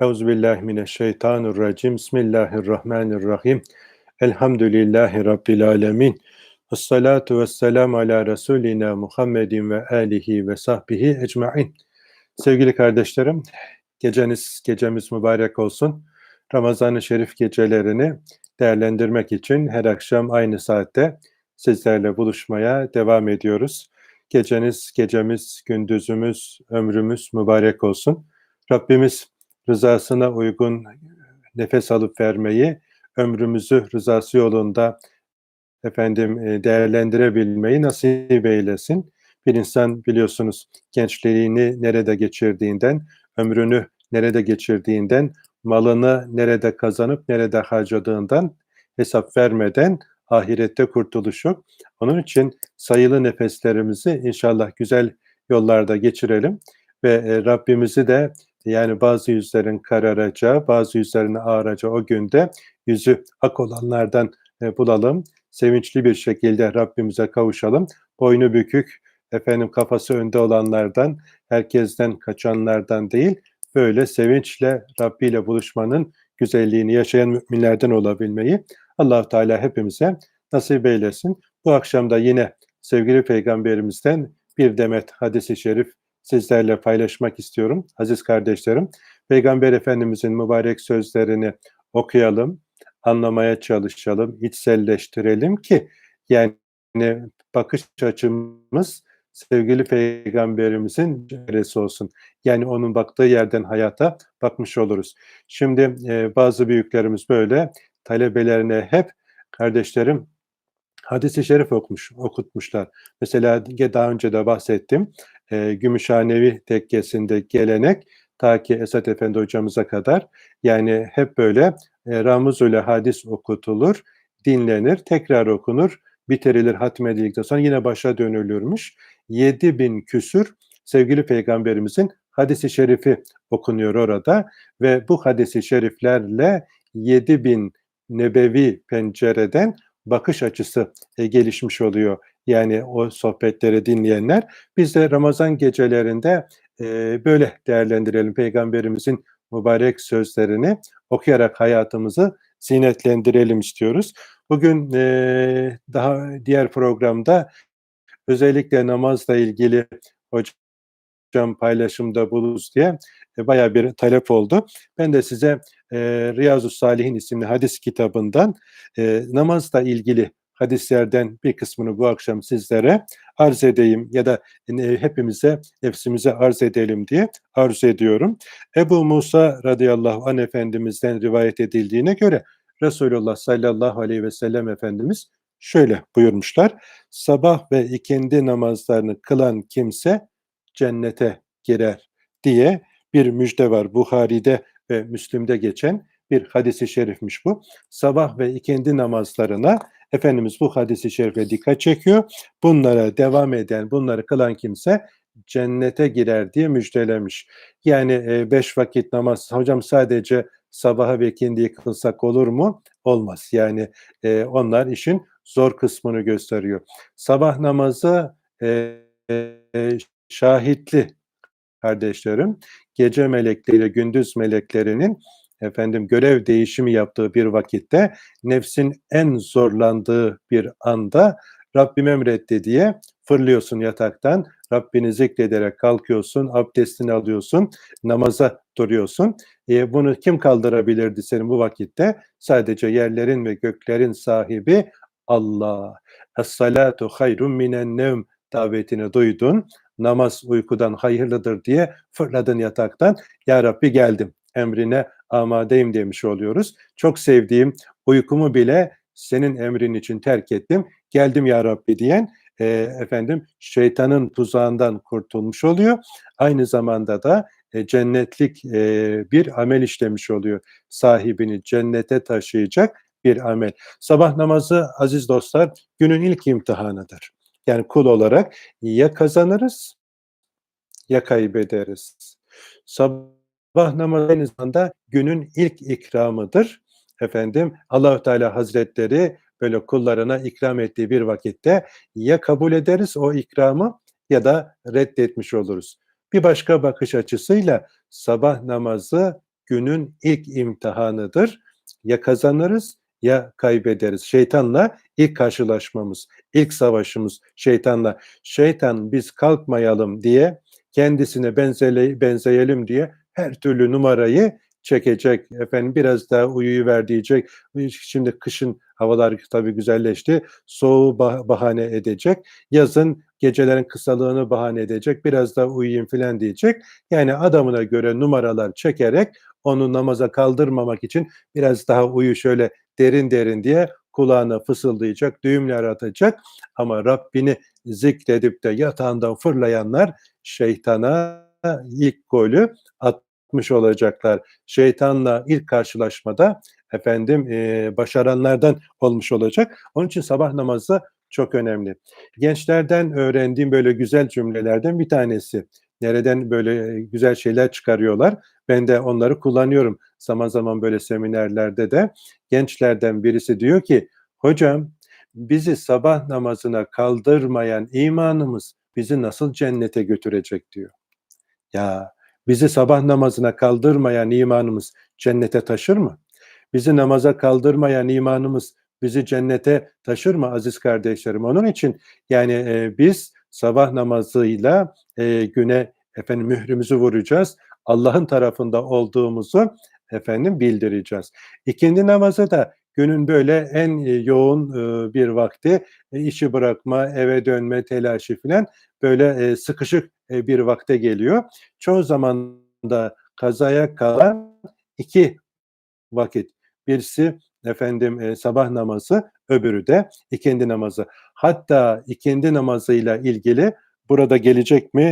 Euzubillahimineşşeytanirracim. Bismillahirrahmanirrahim. Elhamdülillahi Rabbil alemin. Esselatu vesselamu ala Resulina Muhammedin ve alihi ve sahbihi ecmain. Sevgili kardeşlerim, geceniz, gecemiz mübarek olsun. Ramazan-ı Şerif gecelerini değerlendirmek için her akşam aynı saatte sizlerle buluşmaya devam ediyoruz. Geceniz, gecemiz, gündüzümüz, ömrümüz mübarek olsun. Rabbimiz rızasına uygun nefes alıp vermeyi, ömrümüzü rızası yolunda efendim e, değerlendirebilmeyi nasip eylesin. Bir insan biliyorsunuz gençliğini nerede geçirdiğinden, ömrünü nerede geçirdiğinden, malını nerede kazanıp nerede harcadığından hesap vermeden ahirette kurtuluş yok. Onun için sayılı nefeslerimizi inşallah güzel yollarda geçirelim ve e, Rabbimizi de yani bazı yüzlerin kararacağı, bazı yüzlerin ağaracağı o günde yüzü ak olanlardan e, bulalım. Sevinçli bir şekilde Rabbimize kavuşalım. Boynu bükük, efendim kafası önde olanlardan, herkesten kaçanlardan değil, böyle sevinçle Rabbi ile buluşmanın güzelliğini yaşayan müminlerden olabilmeyi allah Teala hepimize nasip eylesin. Bu akşam da yine sevgili peygamberimizden bir demet hadisi şerif sizlerle paylaşmak istiyorum. Aziz kardeşlerim, Peygamber Efendimizin mübarek sözlerini okuyalım, anlamaya çalışalım, içselleştirelim ki yani bakış açımız sevgili peygamberimizin çaresi olsun. Yani onun baktığı yerden hayata bakmış oluruz. Şimdi e, bazı büyüklerimiz böyle talebelerine hep kardeşlerim hadisi şerif okumuş, okutmuşlar. Mesela daha önce de bahsettim. E, Gümüşhanevi tekkesinde gelenek ta ki Esat Efendi hocamıza kadar yani hep böyle e, Ramuzule hadis okutulur, dinlenir, tekrar okunur, bitirilir, hatmedildikten sonra yine başa dönülürmüş. 7 bin küsür sevgili peygamberimizin hadisi şerifi okunuyor orada ve bu hadisi şeriflerle 7 bin nebevi pencereden bakış açısı e, gelişmiş oluyor. Yani o sohbetleri dinleyenler. Biz de Ramazan gecelerinde e, böyle değerlendirelim Peygamberimizin mübarek sözlerini okuyarak hayatımızı zinetlendirelim istiyoruz. Bugün e, daha diğer programda özellikle namazla ilgili hocam paylaşımda buluruz diye e, bayağı bir talep oldu. Ben de size e, Riyazu Salihin isimli hadis kitabından e, namazla ilgili hadislerden bir kısmını bu akşam sizlere arz edeyim ya da e, hepimize nefsimize arz edelim diye arzu ediyorum. Ebu Musa radıyallahu anh efendimizden rivayet edildiğine göre Resulullah sallallahu aleyhi ve sellem Efendimiz şöyle buyurmuşlar. Sabah ve ikindi namazlarını kılan kimse cennete girer diye bir müjde var. Buhari'de ve Müslim'de geçen bir hadisi şerifmiş bu. Sabah ve ikindi namazlarına Efendimiz bu hadisi şerife dikkat çekiyor. Bunlara devam eden, bunları kılan kimse cennete girer diye müjdelemiş. Yani e, beş vakit namaz, hocam sadece sabaha ve ikindiyi kılsak olur mu? Olmaz. Yani e, onlar işin zor kısmını gösteriyor. Sabah namazı e, şahitli kardeşlerim, gece melekleriyle gündüz meleklerinin efendim görev değişimi yaptığı bir vakitte nefsin en zorlandığı bir anda Rabbim emretti diye fırlıyorsun yataktan. Rabbini zikrederek kalkıyorsun, abdestini alıyorsun, namaza duruyorsun. E, bunu kim kaldırabilirdi senin bu vakitte? Sadece yerlerin ve göklerin sahibi Allah. Es-salatu hayrun minen nevm davetini duydun. Namaz uykudan hayırlıdır diye fırladın yataktan. Ya Rabbi geldim emrine amadeyim demiş oluyoruz. Çok sevdiğim uykumu bile senin emrin için terk ettim. Geldim ya Rabbi diyen e, efendim şeytanın tuzağından kurtulmuş oluyor. Aynı zamanda da e, cennetlik e, bir amel işlemiş oluyor. Sahibini cennete taşıyacak bir amel. Sabah namazı aziz dostlar günün ilk imtihanıdır. Yani kul olarak ya kazanırız ya kaybederiz. Sabah namazı aynı zamanda günün ilk ikramıdır. Efendim Allahü Teala Hazretleri böyle kullarına ikram ettiği bir vakitte ya kabul ederiz o ikramı ya da reddetmiş oluruz. Bir başka bakış açısıyla sabah namazı günün ilk imtihanıdır. Ya kazanırız ya kaybederiz. Şeytanla ilk karşılaşmamız, ilk savaşımız şeytanla. Şeytan biz kalkmayalım diye, kendisine benzeyelim diye her türlü numarayı çekecek. Efendim biraz daha uyuyu diyecek. Şimdi kışın havalar tabii güzelleşti. Soğuğu bahane edecek. Yazın gecelerin kısalığını bahane edecek. Biraz daha uyuyayım filan diyecek. Yani adamına göre numaralar çekerek onu namaza kaldırmamak için biraz daha uyu şöyle derin derin diye kulağına fısıldayacak, düğümler atacak. Ama Rabbini zikredip de yatağından fırlayanlar şeytana ilk golü atmış olacaklar. Şeytanla ilk karşılaşmada efendim e, başaranlardan olmuş olacak. Onun için sabah namazı çok önemli. Gençlerden öğrendiğim böyle güzel cümlelerden bir tanesi. Nereden böyle güzel şeyler çıkarıyorlar. Ben de onları kullanıyorum. Zaman zaman böyle seminerlerde de gençlerden birisi diyor ki hocam bizi sabah namazına kaldırmayan imanımız bizi nasıl cennete götürecek diyor. Ya bizi sabah namazına kaldırmayan imanımız cennete taşır mı? Bizi namaza kaldırmayan imanımız bizi cennete taşır mı aziz kardeşlerim? Onun için yani e, biz sabah namazıyla e, güne efendim mührümüzü vuracağız. Allah'ın tarafında olduğumuzu efendim bildireceğiz. İkindi namazı da günün böyle en e, yoğun e, bir vakti e, işi bırakma, eve dönme telaşı filan böyle sıkışık bir vakte geliyor. Çoğu zaman da kazaya kalan iki vakit. Birisi efendim sabah namazı, öbürü de ikindi namazı. Hatta ikindi namazıyla ilgili burada gelecek mi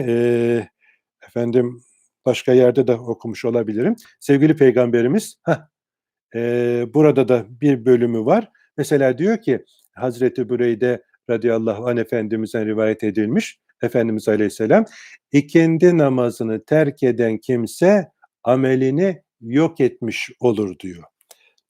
efendim başka yerde de okumuş olabilirim. Sevgili peygamberimiz heh, e, burada da bir bölümü var. Mesela diyor ki Hazreti Büreyde radıyallahu anh Efendimiz'den rivayet edilmiş. Efendimiz Aleyhisselam ikindi namazını terk eden kimse amelini yok etmiş olur diyor.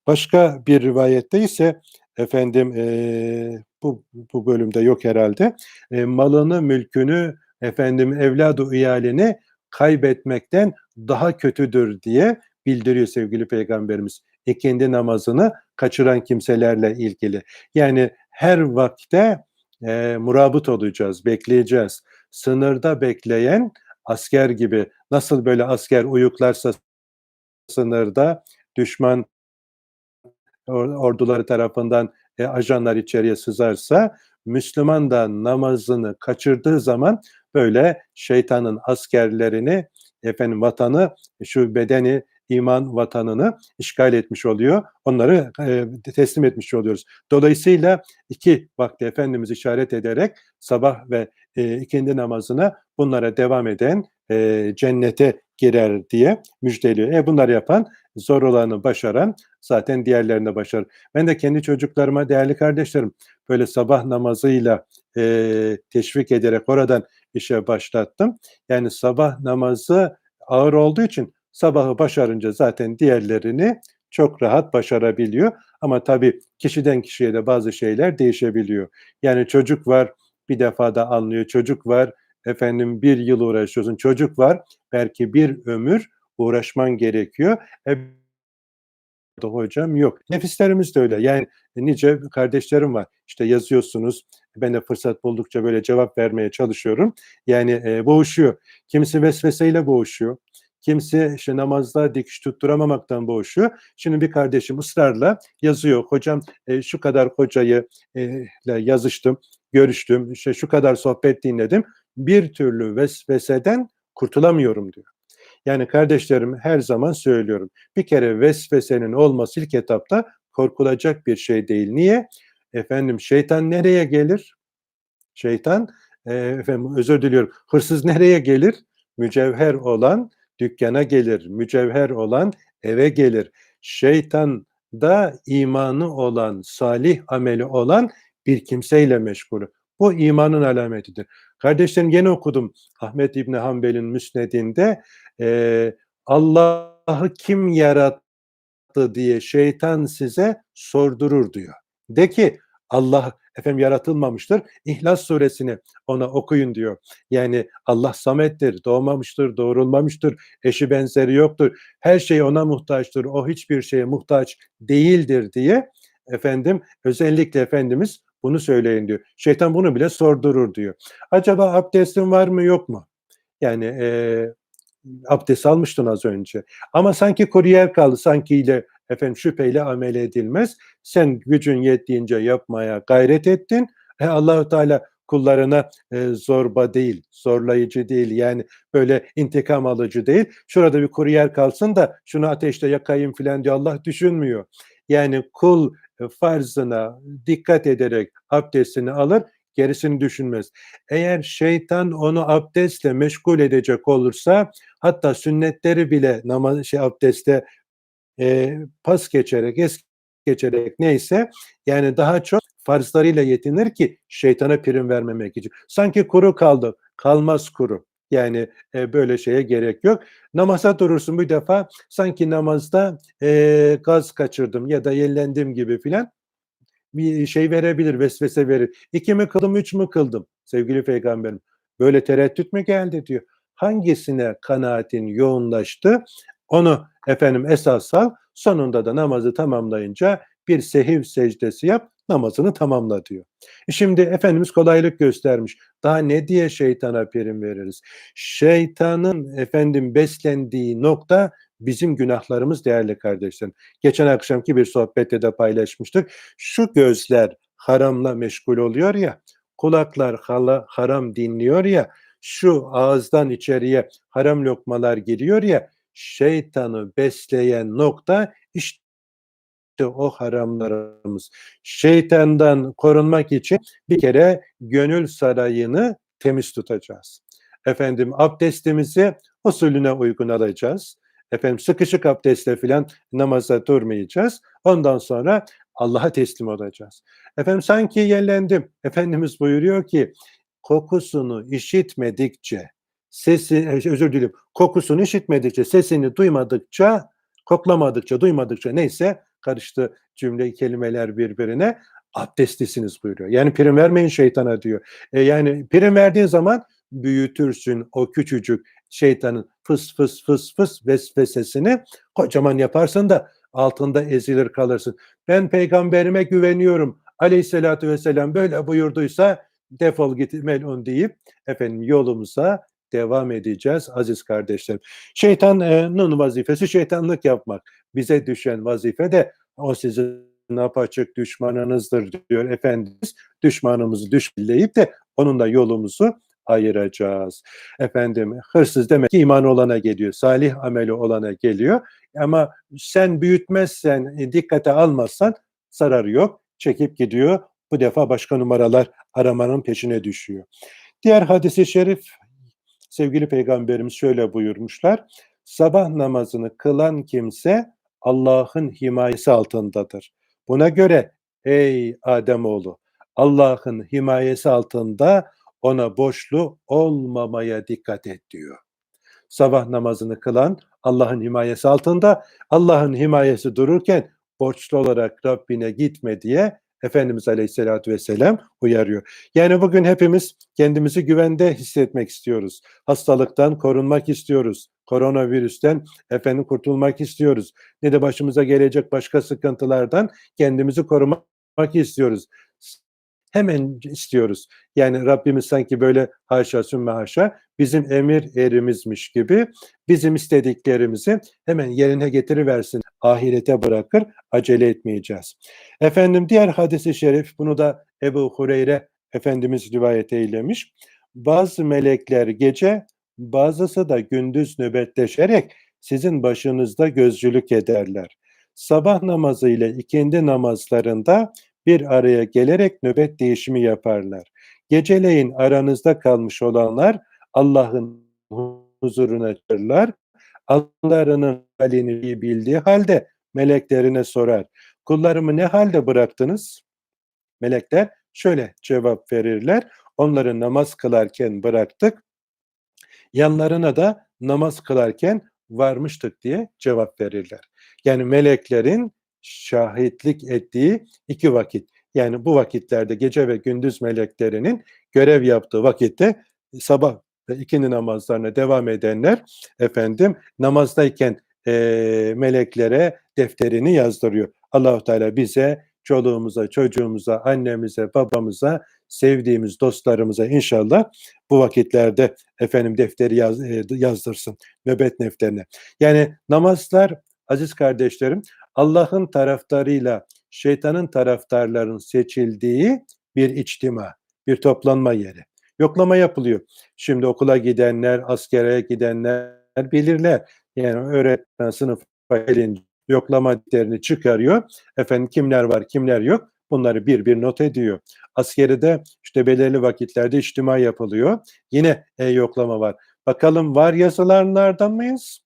Başka bir rivayette ise efendim e, bu, bu bölümde yok herhalde e, malını mülkünü efendim evladı iyalini kaybetmekten daha kötüdür diye bildiriyor sevgili peygamberimiz. İkindi namazını kaçıran kimselerle ilgili. Yani her vakte e, murabıt olacağız, bekleyeceğiz. Sınırda bekleyen asker gibi nasıl böyle asker uyuklarsa sınırda düşman orduları tarafından e, ajanlar içeriye sızarsa Müslüman da namazını kaçırdığı zaman böyle şeytanın askerlerini efendim vatanı şu bedeni iman vatanını işgal etmiş oluyor. Onları e, teslim etmiş oluyoruz. Dolayısıyla iki vakti Efendimiz işaret ederek sabah ve e, ikindi namazına bunlara devam eden e, cennete girer diye müjdeliyor. E bunları yapan zor olanı başaran zaten diğerlerine başarır. Ben de kendi çocuklarıma değerli kardeşlerim böyle sabah namazıyla e, teşvik ederek oradan işe başlattım. Yani sabah namazı ağır olduğu için sabahı başarınca zaten diğerlerini çok rahat başarabiliyor. Ama tabii kişiden kişiye de bazı şeyler değişebiliyor. Yani çocuk var bir defada anlıyor. Çocuk var efendim bir yıl uğraşıyorsun. Çocuk var belki bir ömür uğraşman gerekiyor. E, hocam yok. Nefislerimiz de öyle. Yani nice kardeşlerim var. İşte yazıyorsunuz. Ben de fırsat buldukça böyle cevap vermeye çalışıyorum. Yani e, boğuşuyor. Kimisi vesveseyle boğuşuyor. Kimisi işte namazda dikiş tutturamamaktan boğuşuyor. Şimdi bir kardeşim ısrarla yazıyor. Hocam e, şu kadar hocayı e, yazıştım, görüştüm, işte şu kadar sohbet dinledim. Bir türlü vesveseden kurtulamıyorum diyor. Yani kardeşlerim her zaman söylüyorum. Bir kere vesvesenin olması ilk etapta korkulacak bir şey değil. Niye? Efendim şeytan nereye gelir? Şeytan e, efendim özür diliyorum. Hırsız nereye gelir? Mücevher olan dükkana gelir. Mücevher olan eve gelir. Şeytan da imanı olan, salih ameli olan bir kimseyle meşgul. Bu imanın alametidir. Kardeşlerim yeni okudum Ahmet İbni Hanbel'in müsnedinde e, Allah'ı kim yarattı diye şeytan size sordurur diyor. De ki Allah efendim yaratılmamıştır. İhlas suresini ona okuyun diyor. Yani Allah samettir, doğmamıştır, doğrulmamıştır, eşi benzeri yoktur. Her şey ona muhtaçtır. O hiçbir şeye muhtaç değildir diye efendim özellikle Efendimiz bunu söyleyin diyor. Şeytan bunu bile sordurur diyor. Acaba abdestin var mı yok mu? Yani e, abdest almıştın az önce. Ama sanki kuru yer kaldı. Sanki ile efendim şüpheyle amel edilmez. Sen gücün yettiğince yapmaya gayret ettin. E, Allahu Teala kullarına e, zorba değil, zorlayıcı değil. Yani böyle intikam alıcı değil. Şurada bir kuru yer kalsın da şunu ateşte yakayım filan diye Allah düşünmüyor. Yani kul e, farzına dikkat ederek abdestini alır, gerisini düşünmez. Eğer şeytan onu abdestle meşgul edecek olursa hatta sünnetleri bile namaz şey abdestte e, pas geçerek, es geçerek neyse yani daha çok farzlarıyla yetinir ki şeytana prim vermemek için. Sanki kuru kaldı. Kalmaz kuru. Yani e, böyle şeye gerek yok. Namaza durursun bir defa sanki namazda e, gaz kaçırdım ya da yellendim gibi filan bir şey verebilir, vesvese verir. İki mi kıldım, üç mü kıldım sevgili peygamberim? Böyle tereddüt mü geldi diyor. Hangisine kanaatin yoğunlaştı? Onu efendim esas al. Sonunda da namazı tamamlayınca bir sehiv secdesi yap, namazını tamamla diyor. E şimdi Efendimiz kolaylık göstermiş. Daha ne diye şeytana prim veririz? Şeytanın efendim beslendiği nokta bizim günahlarımız değerli kardeşlerim. Geçen akşamki bir sohbette de paylaşmıştık. Şu gözler haramla meşgul oluyor ya, kulaklar hala, haram dinliyor ya, şu ağızdan içeriye haram lokmalar giriyor ya, şeytanı besleyen nokta işte o haramlarımız. Şeytandan korunmak için bir kere gönül sarayını temiz tutacağız. Efendim abdestimizi usulüne uygun alacağız. Efendim sıkışık abdestle filan namaza durmayacağız. Ondan sonra Allah'a teslim olacağız. Efendim sanki yerlendim. Efendimiz buyuruyor ki kokusunu işitmedikçe sesi e, özür dilerim kokusunu işitmedikçe sesini duymadıkça koklamadıkça duymadıkça neyse karıştı cümle kelimeler birbirine abdestlisiniz buyuruyor. Yani prim vermeyin şeytana diyor. E yani prim verdiğin zaman büyütürsün o küçücük şeytanın fıs fıs fıs fıs vesvesesini kocaman yaparsın da altında ezilir kalırsın. Ben peygamberime güveniyorum. Aleyhissalatü vesselam böyle buyurduysa defol git melun deyip efendim yolumuza devam edeceğiz aziz kardeşlerim. Şeytanın vazifesi şeytanlık yapmak. Bize düşen vazife de o sizin apaçık düşmanınızdır diyor Efendimiz. Düşmanımızı düşmanlayıp de onunla yolumuzu ayıracağız. Efendim hırsız demek ki iman olana geliyor, salih ameli olana geliyor. Ama sen büyütmezsen, e, dikkate almazsan zararı yok. Çekip gidiyor. Bu defa başka numaralar aramanın peşine düşüyor. Diğer hadisi şerif sevgili peygamberimiz şöyle buyurmuşlar. Sabah namazını kılan kimse Allah'ın himayesi altındadır. Buna göre ey Ademoğlu Allah'ın himayesi altında ona borçlu olmamaya dikkat et diyor. Sabah namazını kılan Allah'ın himayesi altında, Allah'ın himayesi dururken borçlu olarak Rabbine gitme diye Efendimiz Aleyhisselatü Vesselam uyarıyor. Yani bugün hepimiz kendimizi güvende hissetmek istiyoruz. Hastalıktan korunmak istiyoruz. Koronavirüsten efendim kurtulmak istiyoruz. Ne de başımıza gelecek başka sıkıntılardan kendimizi korumak istiyoruz hemen istiyoruz. Yani Rabbimiz sanki böyle haşa sümme haşa bizim emir erimizmiş gibi bizim istediklerimizi hemen yerine getiriversin. Ahirete bırakır, acele etmeyeceğiz. Efendim diğer hadisi şerif bunu da Ebu Hureyre Efendimiz rivayet eylemiş. Bazı melekler gece, bazısı da gündüz nöbetleşerek sizin başınızda gözcülük ederler. Sabah namazı ile ikindi namazlarında bir araya gelerek nöbet değişimi yaparlar. Geceleyin aranızda kalmış olanlar Allah'ın huzuruna çıkarlar. Allah'ın halini bildiği halde meleklerine sorar. Kullarımı ne halde bıraktınız? Melekler şöyle cevap verirler. Onları namaz kılarken bıraktık. Yanlarına da namaz kılarken varmıştık diye cevap verirler. Yani meleklerin şahitlik ettiği iki vakit. Yani bu vakitlerde gece ve gündüz meleklerinin görev yaptığı vakitte sabah ve ikindi namazlarına devam edenler efendim namazdayken e, meleklere defterini yazdırıyor. Allahu Teala bize, çoluğumuza, çocuğumuza, annemize, babamıza, sevdiğimiz dostlarımıza inşallah bu vakitlerde efendim defteri yaz, yazdırsın nöbet defterine. Yani namazlar aziz kardeşlerim Allah'ın taraftarıyla şeytanın taraftarların seçildiği bir içtima, bir toplanma yeri. Yoklama yapılıyor. Şimdi okula gidenler, askere gidenler bilirler. Yani öğretmen sınıfa gelince yoklama defterini çıkarıyor. Efendim kimler var, kimler yok. Bunları bir bir not ediyor. Askeride işte belirli vakitlerde içtima yapılıyor. Yine e, yoklama var. Bakalım var yazılanlardan mıyız?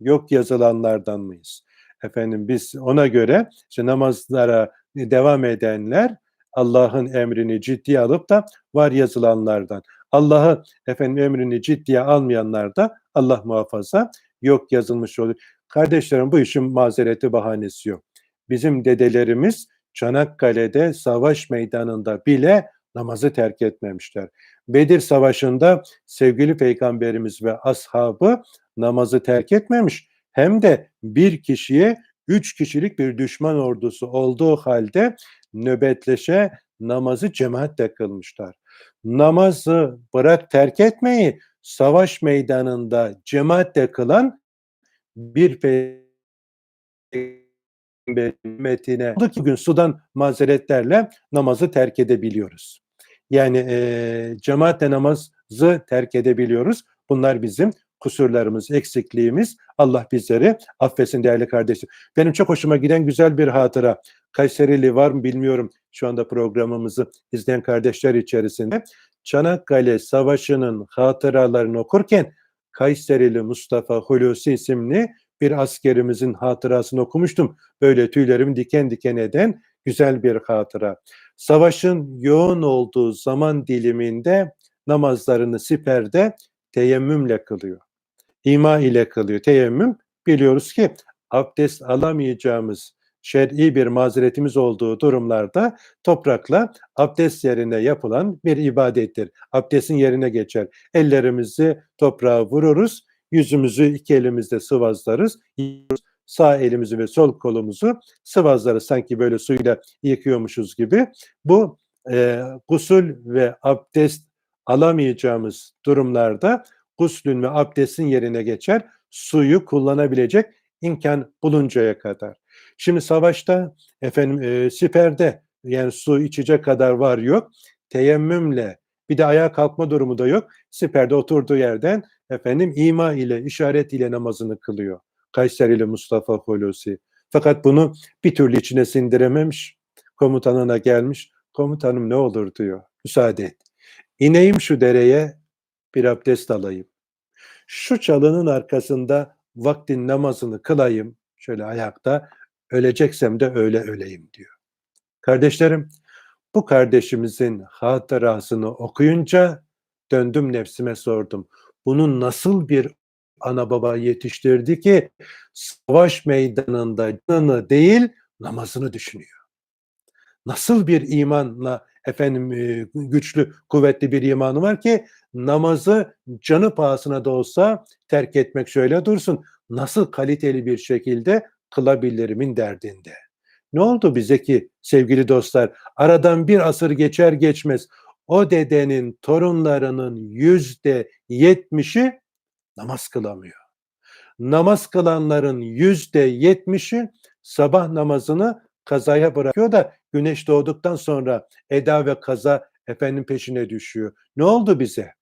Yok yazılanlardan mıyız? Efendim biz ona göre işte namazlara devam edenler Allah'ın emrini ciddiye alıp da var yazılanlardan. Allah'ın efendim emrini ciddiye almayanlar da Allah muhafaza yok yazılmış oluyor. Kardeşlerim bu işin mazereti bahanesi yok. Bizim dedelerimiz Çanakkale'de savaş meydanında bile namazı terk etmemişler. Bedir Savaşı'nda sevgili peygamberimiz ve ashabı namazı terk etmemiş. Hem de bir kişiye üç kişilik bir düşman ordusu olduğu halde nöbetleşe namazı cemaatle kılmışlar. Namazı bırak terk etmeyi savaş meydanında cemaatle kılan bir peygamberine bugün sudan mazeretlerle namazı terk edebiliyoruz. Yani e, cemaatle namazı terk edebiliyoruz. Bunlar bizim kusurlarımız, eksikliğimiz. Allah bizleri affetsin değerli kardeşim. Benim çok hoşuma giden güzel bir hatıra. Kayserili var mı bilmiyorum şu anda programımızı izleyen kardeşler içerisinde. Çanakkale Savaşı'nın hatıralarını okurken Kayserili Mustafa Hulusi isimli bir askerimizin hatırasını okumuştum. Böyle tüylerimi diken diken eden güzel bir hatıra. Savaşın yoğun olduğu zaman diliminde namazlarını siperde teyemmümle kılıyor. İma ile kılıyor. Teyemmüm biliyoruz ki abdest alamayacağımız şer'i bir mazeretimiz olduğu durumlarda toprakla abdest yerine yapılan bir ibadettir. Abdestin yerine geçer. Ellerimizi toprağa vururuz, yüzümüzü iki elimizde sıvazlarız, sağ elimizi ve sol kolumuzu sıvazlarız sanki böyle suyla yıkıyormuşuz gibi. Bu e, gusül ve abdest alamayacağımız durumlarda guslün ve abdestin yerine geçer, suyu kullanabilecek imkan buluncaya kadar. Şimdi savaşta efendim e, siperde yani su içecek kadar var yok. Teyemmümle bir de ayağa kalkma durumu da yok. Siperde oturduğu yerden efendim ima ile işaret ile namazını kılıyor. Kayserili Mustafa Hulusi. Fakat bunu bir türlü içine sindirememiş. Komutanına gelmiş. Komutanım ne olur diyor. Müsaade et. İneyim şu dereye bir abdest alayım. Şu çalının arkasında vaktin namazını kılayım. Şöyle ayakta öleceksem de öyle öleyim diyor. Kardeşlerim bu kardeşimizin hatırasını okuyunca döndüm nefsime sordum. Bunun nasıl bir ana baba yetiştirdi ki savaş meydanında canını değil namazını düşünüyor. Nasıl bir imanla efendim güçlü, kuvvetli bir imanı var ki namazı canı pahasına da olsa terk etmek şöyle dursun. Nasıl kaliteli bir şekilde kılabilirimin derdinde. Ne oldu bize ki sevgili dostlar? Aradan bir asır geçer geçmez o dedenin torunlarının yüzde yetmişi namaz kılamıyor. Namaz kılanların yüzde yetmişi sabah namazını kazaya bırakıyor da güneş doğduktan sonra eda ve kaza efendim peşine düşüyor. Ne oldu bize?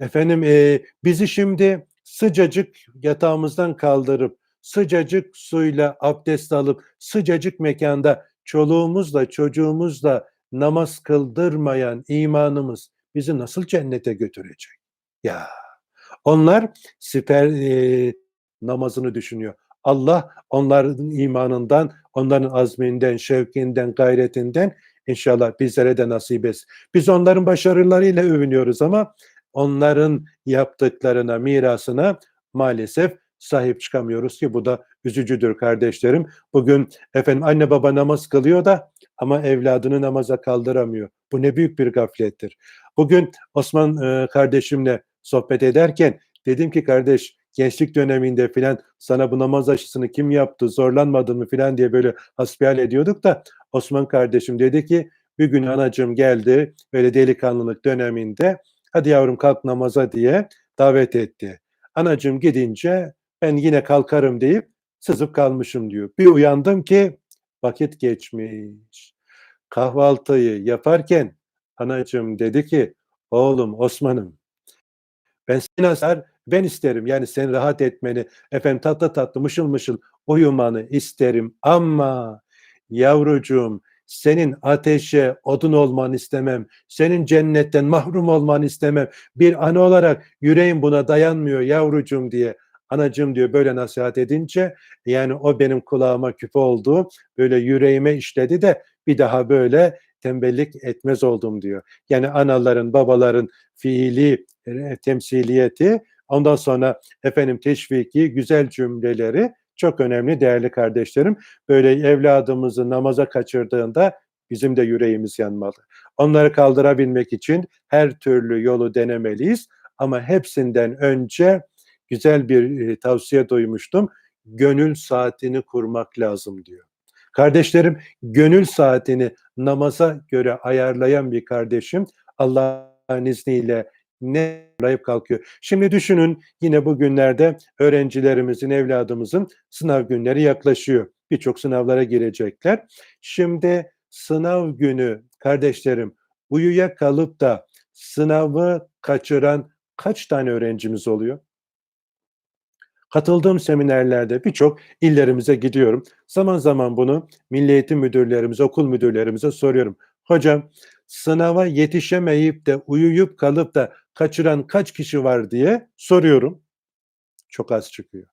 Efendim e, bizi şimdi sıcacık yatağımızdan kaldırıp sıcacık suyla abdest alıp sıcacık mekanda çoluğumuzla çocuğumuzla namaz kıldırmayan imanımız bizi nasıl cennete götürecek? Ya onlar siper e, namazını düşünüyor. Allah onların imanından, onların azminden, şevkinden, gayretinden inşallah bizlere de nasip etsin. Biz onların başarılarıyla övünüyoruz ama onların yaptıklarına, mirasına maalesef sahip çıkamıyoruz ki bu da üzücüdür kardeşlerim. Bugün efendim anne baba namaz kılıyor da ama evladını namaza kaldıramıyor. Bu ne büyük bir gaflettir. Bugün Osman e, kardeşimle sohbet ederken dedim ki kardeş gençlik döneminde filan sana bu namaz aşısını kim yaptı zorlanmadın mı filan diye böyle hasbihal ediyorduk da Osman kardeşim dedi ki bir gün anacığım geldi böyle delikanlılık döneminde hadi yavrum kalk namaza diye davet etti. Anacığım gidince ben yine kalkarım deyip sızıp kalmışım diyor. Bir uyandım ki vakit geçmiş. Kahvaltıyı yaparken anacığım dedi ki oğlum Osman'ım ben seni asar ben isterim yani sen rahat etmeni efendim tatlı tatlı mışıl mışıl uyumanı isterim ama yavrucuğum senin ateşe odun olmanı istemem. Senin cennetten mahrum olmanı istemem. Bir ana olarak yüreğim buna dayanmıyor yavrucuğum diye. Anacığım diyor böyle nasihat edince yani o benim kulağıma küpe oldu. Böyle yüreğime işledi de bir daha böyle tembellik etmez oldum diyor. Yani anaların, babaların fiili e, temsiliyeti, ondan sonra efendim teşviki, güzel cümleleri çok önemli değerli kardeşlerim. Böyle evladımızı namaza kaçırdığında bizim de yüreğimiz yanmalı. Onları kaldırabilmek için her türlü yolu denemeliyiz ama hepsinden önce güzel bir e, tavsiye duymuştum. Gönül saatini kurmak lazım diyor. Kardeşlerim gönül saatini namaza göre ayarlayan bir kardeşim Allah'ın izniyle ne layıp kalkıyor. Şimdi düşünün yine bugünlerde öğrencilerimizin, evladımızın sınav günleri yaklaşıyor. Birçok sınavlara girecekler. Şimdi sınav günü kardeşlerim uyuya kalıp da sınavı kaçıran kaç tane öğrencimiz oluyor? Katıldığım seminerlerde birçok illerimize gidiyorum. Zaman zaman bunu milli eğitim müdürlerimize, okul müdürlerimize soruyorum. Hocam sınava yetişemeyip de uyuyup kalıp da kaçıran kaç kişi var diye soruyorum. Çok az çıkıyor.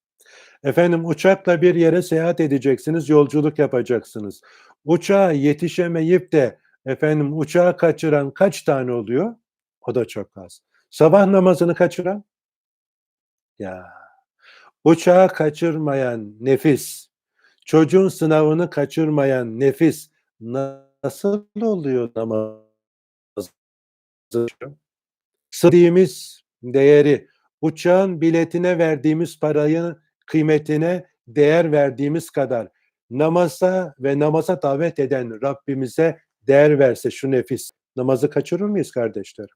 Efendim uçakla bir yere seyahat edeceksiniz, yolculuk yapacaksınız. Uçağa yetişemeyip de efendim uçağı kaçıran kaç tane oluyor? O da çok az. Sabah namazını kaçıran? Ya uçağı kaçırmayan nefis, çocuğun sınavını kaçırmayan nefis nasıl oluyor namaz? Sıdığımız değeri, uçağın biletine verdiğimiz parayı kıymetine değer verdiğimiz kadar namaza ve namaza davet eden Rabbimize değer verse şu nefis, namazı kaçırır mıyız kardeşler?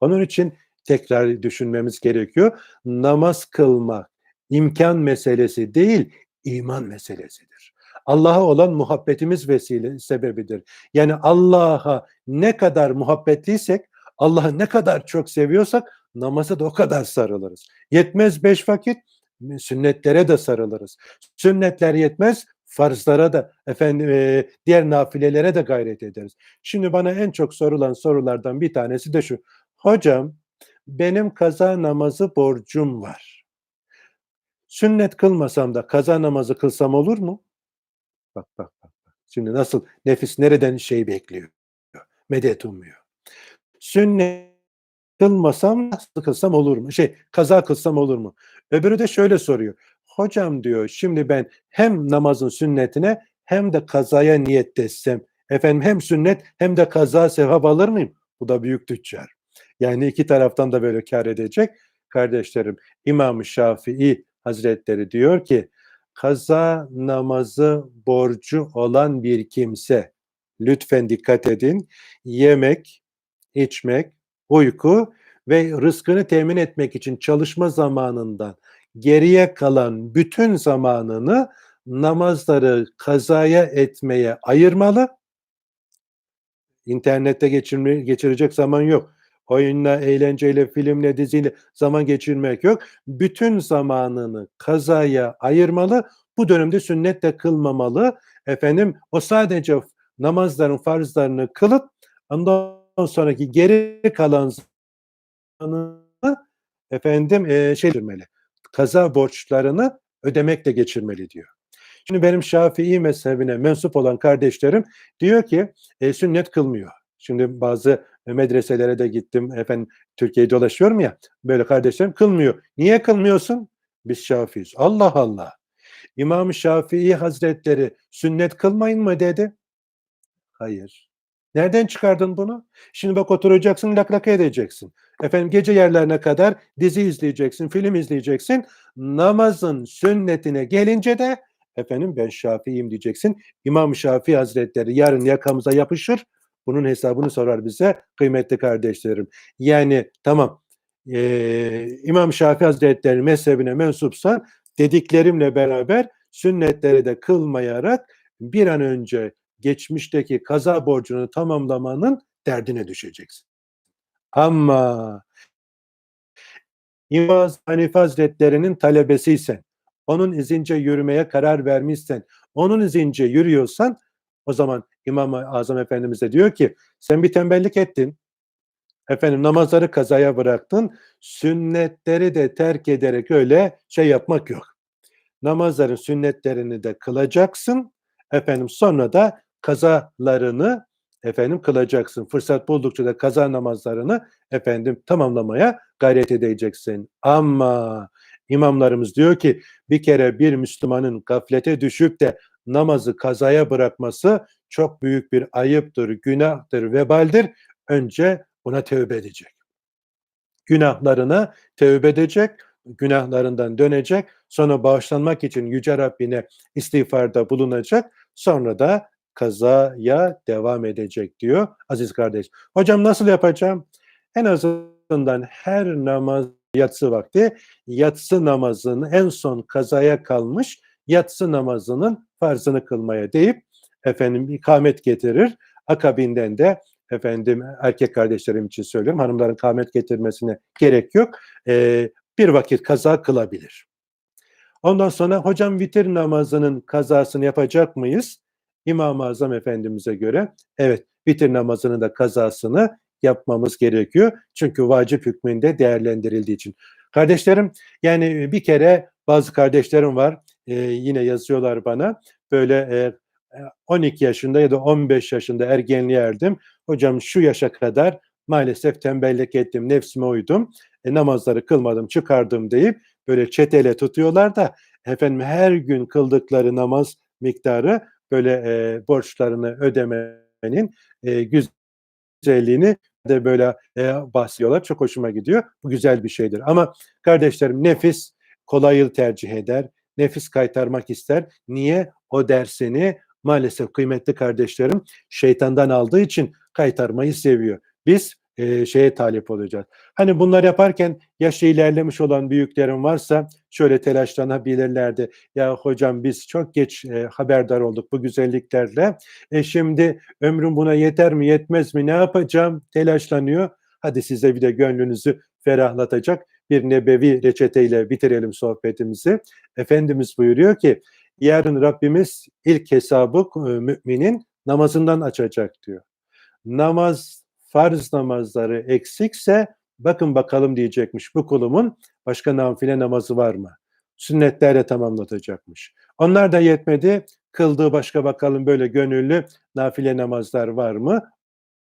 Onun için tekrar düşünmemiz gerekiyor. Namaz kılmak imkan meselesi değil, iman meselesidir. Allah'a olan muhabbetimiz vesile sebebidir. Yani Allah'a ne kadar muhabbetliysek, Allah'ı ne kadar çok seviyorsak namaza da o kadar sarılırız. Yetmez beş vakit, sünnetlere de sarılırız. Sünnetler yetmez, farzlara da efendim e, diğer nafilelere de gayret ederiz. Şimdi bana en çok sorulan sorulardan bir tanesi de şu. Hocam benim kaza namazı borcum var. Sünnet kılmasam da kaza namazı kılsam olur mu? Bak bak bak. Şimdi nasıl nefis nereden şey bekliyor? Medet umuyor. Sünnet kılmasam nasıl kılsam olur mu? Şey kaza kılsam olur mu? Öbürü de şöyle soruyor. Hocam diyor şimdi ben hem namazın sünnetine hem de kazaya niyet etsem efendim hem sünnet hem de kaza sevap alır mıyım? Bu da büyük tüccar. Yani iki taraftan da böyle kar edecek. Kardeşlerim İmam Şafii Hazretleri diyor ki kaza namazı borcu olan bir kimse lütfen dikkat edin yemek, içmek, uyku ve rızkını temin etmek için çalışma zamanından geriye kalan bütün zamanını namazları kazaya etmeye ayırmalı. İnternette geçirme, geçirecek zaman yok. Oyunla, eğlenceyle, filmle, diziyle zaman geçirmek yok. Bütün zamanını kazaya ayırmalı. Bu dönemde sünnet de kılmamalı. Efendim o sadece namazların farzlarını kılıp ondan sonraki geri kalan zamanını efendim e, şey geçirmeli. Kaza borçlarını ödemekle geçirmeli diyor. Şimdi benim Şafii mezhebine mensup olan kardeşlerim diyor ki e, sünnet kılmıyor. Şimdi bazı medreselere de gittim. Efendim Türkiye'yi dolaşıyorum ya. Böyle kardeşlerim kılmıyor. Niye kılmıyorsun? Biz Şafiiz. Allah Allah. İmam Şafii Hazretleri sünnet kılmayın mı dedi? Hayır. Nereden çıkardın bunu? Şimdi bak oturacaksın, lak lak edeceksin. Efendim gece yerlerine kadar dizi izleyeceksin, film izleyeceksin. Namazın sünnetine gelince de efendim ben Şafii'yim diyeceksin. İmam Şafii Hazretleri yarın yakamıza yapışır. Bunun hesabını sorar bize kıymetli kardeşlerim. Yani tamam e, İmam Şafii Hazretleri mezhebine mensupsan dediklerimle beraber sünnetleri de kılmayarak bir an önce geçmişteki kaza borcunu tamamlamanın derdine düşeceksin. Ama İmam Hanife Hazretleri'nin talebesiysen, onun izince yürümeye karar vermişsen, onun izince yürüyorsan o zaman İmam-ı Azam Efendimiz de diyor ki sen bir tembellik ettin. Efendim namazları kazaya bıraktın. Sünnetleri de terk ederek öyle şey yapmak yok. Namazların sünnetlerini de kılacaksın. Efendim sonra da kazalarını efendim kılacaksın. Fırsat buldukça da kaza namazlarını efendim tamamlamaya gayret edeceksin. Ama imamlarımız diyor ki bir kere bir Müslümanın gaflete düşüp de namazı kazaya bırakması çok büyük bir ayıptır, günahtır, vebaldir. Önce buna tövbe edecek. Günahlarına tövbe edecek, günahlarından dönecek, sonra bağışlanmak için Yüce Rabbine istiğfarda bulunacak, sonra da kazaya devam edecek diyor aziz kardeş. Hocam nasıl yapacağım? En azından her namaz yatsı vakti yatsı namazının en son kazaya kalmış yatsı namazının farzını kılmaya deyip efendim ikamet getirir. Akabinden de efendim erkek kardeşlerim için söylüyorum hanımların ikamet getirmesine gerek yok. Ee, bir vakit kaza kılabilir. Ondan sonra hocam vitir namazının kazasını yapacak mıyız? İmam-ı Azam Efendimiz'e göre evet vitir namazının da kazasını yapmamız gerekiyor. Çünkü vacip hükmünde değerlendirildiği için. Kardeşlerim yani bir kere bazı kardeşlerim var e, yine yazıyorlar bana böyle e, 12 yaşında ya da 15 yaşında ergenliğe erdim. Hocam şu yaşa kadar maalesef tembellik ettim, nefsime uydum, e, namazları kılmadım, çıkardım deyip böyle çetele tutuyorlar da efendim her gün kıldıkları namaz miktarı böyle e, borçlarını ödemenin e, güzelliğini de böyle e, bahsediyorlar. Çok hoşuma gidiyor. Bu güzel bir şeydir. Ama kardeşlerim nefis kolayı tercih eder. Nefis kaytarmak ister. Niye? O dersini maalesef kıymetli kardeşlerim şeytandan aldığı için kaytarmayı seviyor. Biz e, şeye talip olacağız. Hani bunlar yaparken yaşı ilerlemiş olan büyüklerim varsa şöyle telaşlanabilirlerdi. Ya hocam biz çok geç e, haberdar olduk bu güzelliklerle. E şimdi ömrüm buna yeter mi yetmez mi ne yapacağım telaşlanıyor. Hadi size bir de gönlünüzü ferahlatacak bir nebevi reçeteyle bitirelim sohbetimizi. Efendimiz buyuruyor ki yarın Rabbimiz ilk hesabı müminin namazından açacak diyor. Namaz farz namazları eksikse bakın bakalım diyecekmiş bu kulumun başka nafile namazı var mı? Sünnetlerle tamamlatacakmış. Onlar da yetmedi. Kıldığı başka bakalım böyle gönüllü nafile namazlar var mı?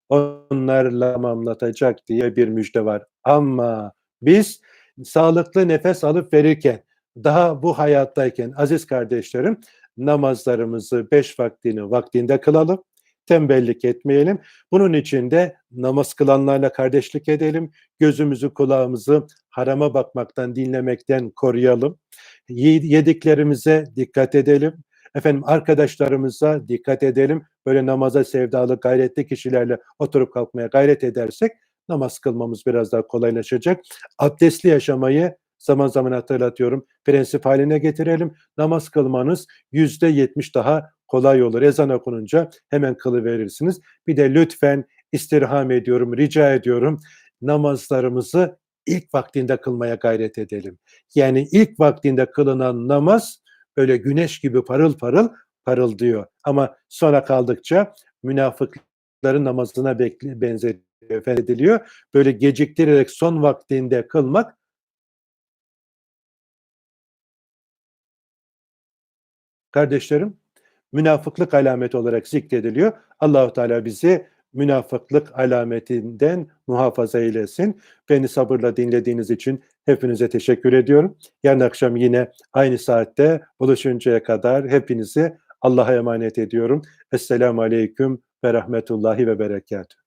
Onlarla tamamlatacak diye bir müjde var. Ama biz sağlıklı nefes alıp verirken, daha bu hayattayken aziz kardeşlerim namazlarımızı beş vaktini vaktinde kılalım tembellik etmeyelim. Bunun için de namaz kılanlarla kardeşlik edelim. Gözümüzü, kulağımızı harama bakmaktan, dinlemekten koruyalım. Yediklerimize dikkat edelim. Efendim arkadaşlarımıza dikkat edelim. Böyle namaza sevdalı, gayretli kişilerle oturup kalkmaya gayret edersek namaz kılmamız biraz daha kolaylaşacak. Abdestli yaşamayı zaman zaman hatırlatıyorum. Prensip haline getirelim. Namaz kılmanız yüzde yetmiş daha kolay olur. Ezan okununca hemen kılıverirsiniz. Bir de lütfen istirham ediyorum, rica ediyorum. Namazlarımızı ilk vaktinde kılmaya gayret edelim. Yani ilk vaktinde kılınan namaz böyle güneş gibi parıl parıl parıldıyor. Ama sonra kaldıkça münafıkların namazına benzetiyor, ediliyor. Böyle geciktirerek son vaktinde kılmak kardeşlerim münafıklık alameti olarak zikrediliyor. Allahu Teala bizi münafıklık alametinden muhafaza eylesin. Beni sabırla dinlediğiniz için hepinize teşekkür ediyorum. Yarın akşam yine aynı saatte buluşuncaya kadar hepinizi Allah'a emanet ediyorum. Esselamu Aleyküm ve rahmetullahi ve berekatuhu.